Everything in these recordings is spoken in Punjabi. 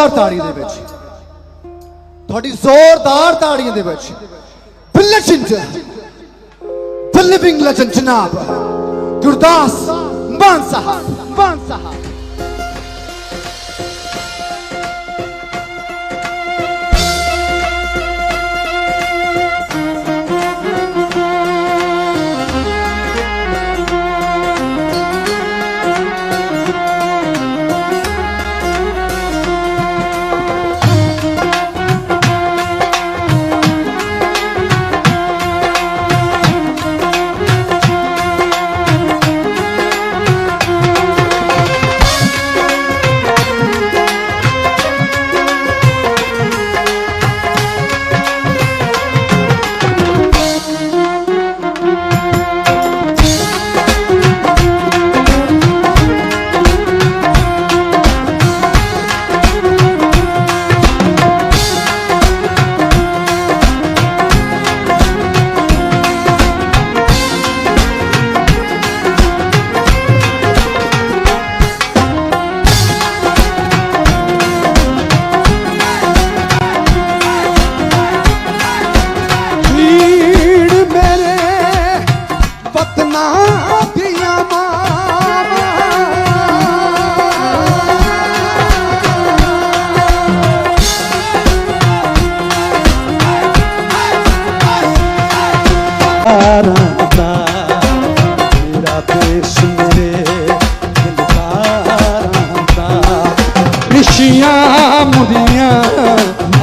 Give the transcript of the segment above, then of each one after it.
ਜ਼ੋਰਦਾਰ ਤਾੜੀ ਦੇ ਵਿੱਚ। ਤੁਹਾਡੀ ਜ਼ੋਰਦਾਰ ਤਾੜੀਆਂ ਦੇ ਵਿੱਚ। The legend The living legend ਜਨਾਬ। ਗੁਰਦਾਸ ਮਾਨ ਸਾਹਿਬ ਮਾਨ ਸਾਹਿਬ।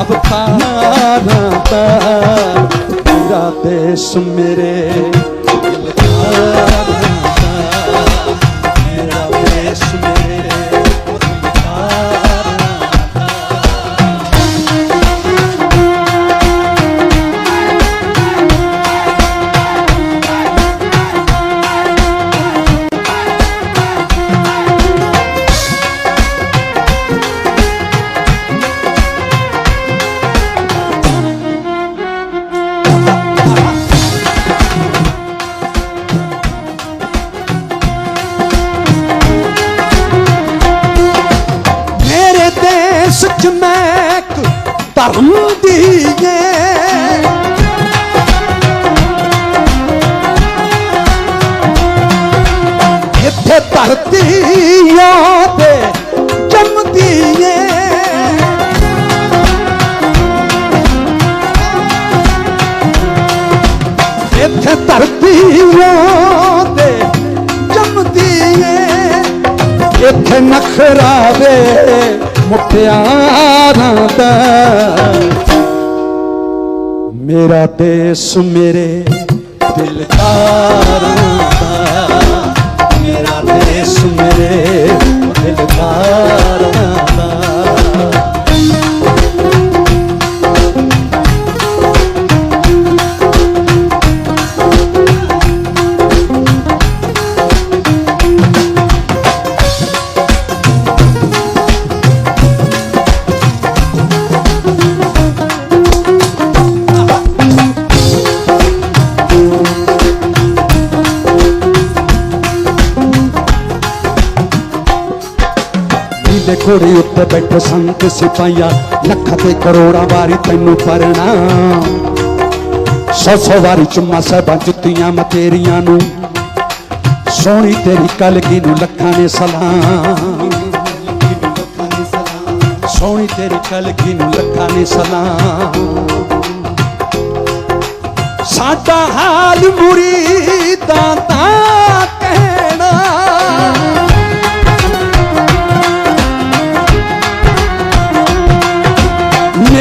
ਅਵਤਾਰਾਂ ਦਾ ਮੇਰਾ ਦੇਸ਼ ਮੇਰੇ ਦਿਲਦਾਰਾਂ ਚ ਮੈਂ ਇੱਕ ਧਰਮ ਦੀਏ ਇੱਥੇ ਧਰਤੀਆਂ ਤੇ ਜੰਮਦੀ ਏ। ਇੱਥੇ ਧਰਤੀਆਂ ਤੇ ਜੰਮਦੀ ਏ। ਇੱਥੇ ਨਖਰਾ ਵੇ ਮੁਟਿਆਰਾਂ ਦਾ ਮੇਰਾ ਦੇਸ਼ ਮੇਰੇ ਦਿਲਦਾਰਾਂ ਦਾ ਮੇਰਾ ਦੇਸ਼ ਮੇਰੇ ਘੋੜੇ ਉੱਤੇ ਬੈਠੇ ਸੰਤ ਸਿਪਾਹੀਆ, ਲੱਖਾਂ ਤੇ ਕਰੋੜਾਂ ਵਾਰੀ ਤੈਨੂੰ ਪਰਣਾ ਸੌ ਸੌ ਵਾਰੀ ਚੁੰਮਾ ਸਾਹਿਬਾਂ ਜੁੱਤੀਆਂ ਮਤੇਰੀਆਂ ਨੂੰ, ਸੋਹਣੀ ਤੇਰੀ ਕਲਗੀ ਨੂੰ ਲੱਖਾਂ ਨੇ ਸਲਾਮ। ਸੋਹਣੀ ਤੇਰੀ ਕਲਗੀ ਨੂੰ ਲੱਖਾਂ ਨੇ ਸਲਾਮ। ਸਾਡਾ ਹਾਲ ਮੁਰੀਦਾਂ ਦਾ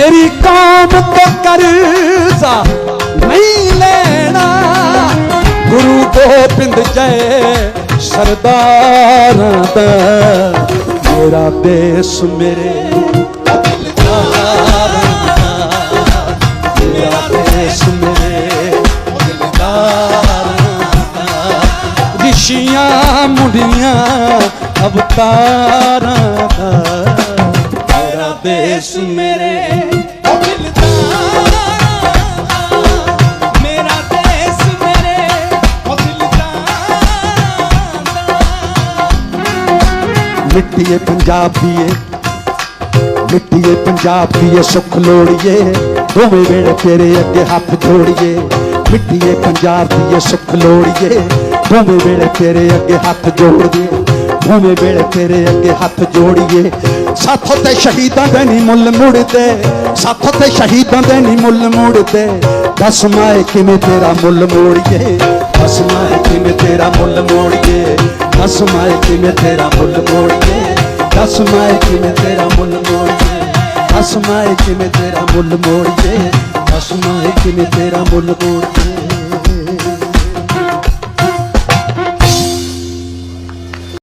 ਮੇਰੀ ਕੌਮ ਤੋਂ ਕਰਜ਼ਾ ਨਹੀਂ ਲੈਣਾ। ਗੁਰੂ ਗੋਬਿੰਦ ਜੈ ਸਰਦਾਰਾਂ ਦਾ, ਮੇਰਾ ਦੇਸ਼ ਮੇਰੇ ਮੇਰਾ ਦੇਸ਼ ਮੇਰੇ ਦਿਲਦਾਰਾਂ ਰਿਸ਼ੀਆਂ, ਮੁੰਡੀਆਂ, ਅਵਤਾਰਾਂ ਦਾ, ਮੇਰਾ ਦੇਸ਼ ਮੇਰੇ ਮਿੱਟੀ ਪੰਜਾਬ ਦੀਏ ਏ ਮਿੱਟੀਏ ਪੰਜਾਬ ਦੀਏ ਏ ਸੁੱਖ ਲੋੜੀਏ। ਦੋਵੇਂ ਵੇਲੇ ਤੇਰੇ ਅੱਗੇ ਹੱਥ ਜੋੜੀਏ। ਮਿੱਟੀਏ ਪੰਜਾਬ ਦੀਏ ਏ ਸੁੱਖ ਲੋੜੀਏ। ਦੋਵੇਂ ਵੇਲੇ ਤੇਰੇ ਅੱਗੇ ਹੱਥ ਜੋੜੀਏ। ਦੋਵੇਂ ਵੇਲੇ ਤੇਰੇ ਅੱਗੇ ਹੱਥ ਜੋੜੀਏ। ਸਾਥੋਂ ਤੇ ਸ਼ਹੀਦਾਂ ਦੇ ਨਹੀਂ ਮੁੱਲ ਮੁੜਦੇ। ਸਾਥੋਂ ਤੇ ਸ਼ਹੀਦਾਂ ਦੇ ਨਹੀਂ ਮੁੱਲ ਮੁੜਦੇ। ਦੱਸ ਮਾਏ ਕਿਵੇਂ ਤੇਰਾ ਮੁੱਲ ਮੋੜੀਏ? ਦੱਸ ਮਾਏ ਕਿਵੇਂ ਤੇਰਾ ਮੁੱਲ ਮੋੜੀਏ? ਦੱਸ ਮਾਏ ਕਿਵੇਂ ਤੇਰਾ ਮੁੱਲ ਮੋੜੀਏ ਦੱਸ ਮਾਏ ਕਿਵੇਂ ਤੇਰਾ ਮੁੱਲ ਮੋੜੀਏ ਦੱਸ ਮਾਏ ਕਿਵੇਂ ਤੇਰਾ ਮੁੱਲ ਮੋੜੀਏ ਦੱਸ ਮਾਏ ਕਿਵੇਂ ਤੇਰਾ ਮੁੱਲ ਮੋੜੀਏ